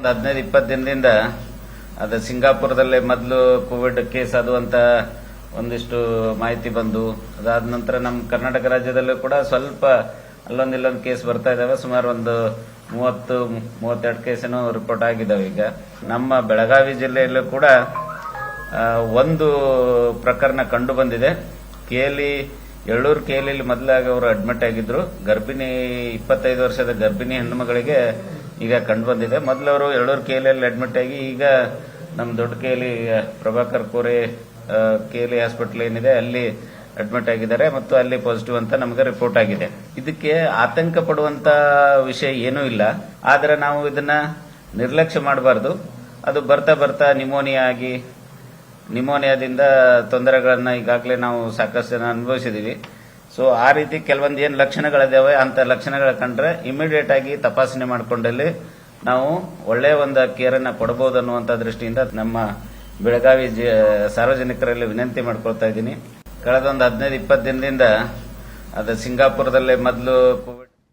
ಒಂದು ಹದಿನೈದು ಇಪ್ಪತ್ತು ದಿನದಿಂದ ಅದು ಸಿಂಗಾಪುರದಲ್ಲೇ ಮೊದಲು ಕೋವಿಡ್ ಕೇಸ್ ಅದು ಅಂತ ಒಂದಿಷ್ಟು ಮಾಹಿತಿ ಬಂದು, ಅದಾದ ನಂತರ ನಮ್ಮ ಕರ್ನಾಟಕ ರಾಜ್ಯದಲ್ಲೂ ಕೂಡ ಸ್ವಲ್ಪ ಅಲ್ಲೊಂದು ಇಲ್ಲೊಂದು ಕೇಸ್ ಬರ್ತಾ ಇದಾವೆ. ಸುಮಾರು ಒಂದು ಮೂವತ್ತು, ಮೂವತ್ತೆರಡು ಕೇಸನ್ನು ರಿಪೋರ್ಟ್ ಆಗಿದಾವೆ ಈಗ. ನಮ್ಮ ಬೆಳಗಾವಿ ಜಿಲ್ಲೆಯಲ್ಲೂ ಕೂಡ ಒಂದು ಪ್ರಕರಣ ಕಂಡು ಬಂದಿದೆ. ಕೇಲಿ ಎಳ್ಳೂರು ಕೇಲಿಯಲ್ಲಿ ಮೊದಲಾಗಿ ಅವರು ಅಡ್ಮಿಟ್ ಆಗಿದ್ರು. ಗರ್ಭಿಣಿ, ಇಪ್ಪತ್ತೈದು ವರ್ಷದ ಗರ್ಭಿಣಿ ಹೆಣ್ಣುಮಗಳಿಗೆ ಈಗ ಕಂಡು ಬಂದಿದೆ ಮೊದಲು ಅವರು ಕೆ ಕೇಲಿಯಲ್ಲಿ ಅಡ್ಮಿಟ್ ಆಗಿ ಈಗ ನಮ್ಮ ದೊಡ್ಡ KLE Prabhakar Kore KLE hospital ಏನಿದೆ, ಅಲ್ಲಿ ಅಡ್ಮಿಟ್ ಆಗಿದ್ದಾರೆ ಮತ್ತು ಅಲ್ಲಿ ಪಾಸಿಟಿವ್ ಅಂತ ನಮಗೆ ರಿಪೋರ್ಟ್ ಆಗಿದೆ. ಇದಕ್ಕೆ ಆತಂಕ ಪಡುವಂತ ವಿಷಯ ಏನೂ ಇಲ್ಲ. ಆದರೆ ನಾವು ಇದನ್ನ ನಿರ್ಲಕ್ಷ್ಯ ಮಾಡಬಾರ್ದು. ಅದು ಬರ್ತಾ ಬರ್ತಾ ನಿಮೋನಿಯಾ ಆಗಿ ನಿಮೋನಿಯಾದಿಂದ ತೊಂದರೆಗಳನ್ನ ಈಗಾಗಲೇ ನಾವು ಸಾಕಷ್ಟು ಜನ ಅನುಭವಿಸಿದೀವಿ. ಸೊ ಆ ರೀತಿ ಕೆಲವೊಂದು ಏನು ಲಕ್ಷಣಗಳಿದಾವೆ, ಅಂತ ಲಕ್ಷಣಗಳ ಕಂಡ್ರೆ ಇಮಿಡಿಯೇಟ್ ಆಗಿ ತಪಾಸಣೆ ಮಾಡಿಕೊಂಡಲ್ಲಿ ನಾವು ಒಳ್ಳೆಯ ಒಂದು ಕೇರನ್ನು ಕೊಡಬಹುದು ಅನ್ನುವಂತ ದೃಷ್ಟಿಯಿಂದ ನಮ್ಮ ಬೆಳಗಾವಿ ಸಾರ್ವಜನಿಕರಲ್ಲಿ ವಿನಂತಿ ಮಾಡ್ಕೊಳ್ತಾ ಇದ್ದೀನಿ. ಕಳೆದ ಒಂದು ಹದಿನೈದು ಇಪ್ಪತ್ತು ದಿನದಿಂದ ಅದು ಸಿಂಗಾಪುರದಲ್ಲೇ ಮೊದಲು ಕೋವಿಡ್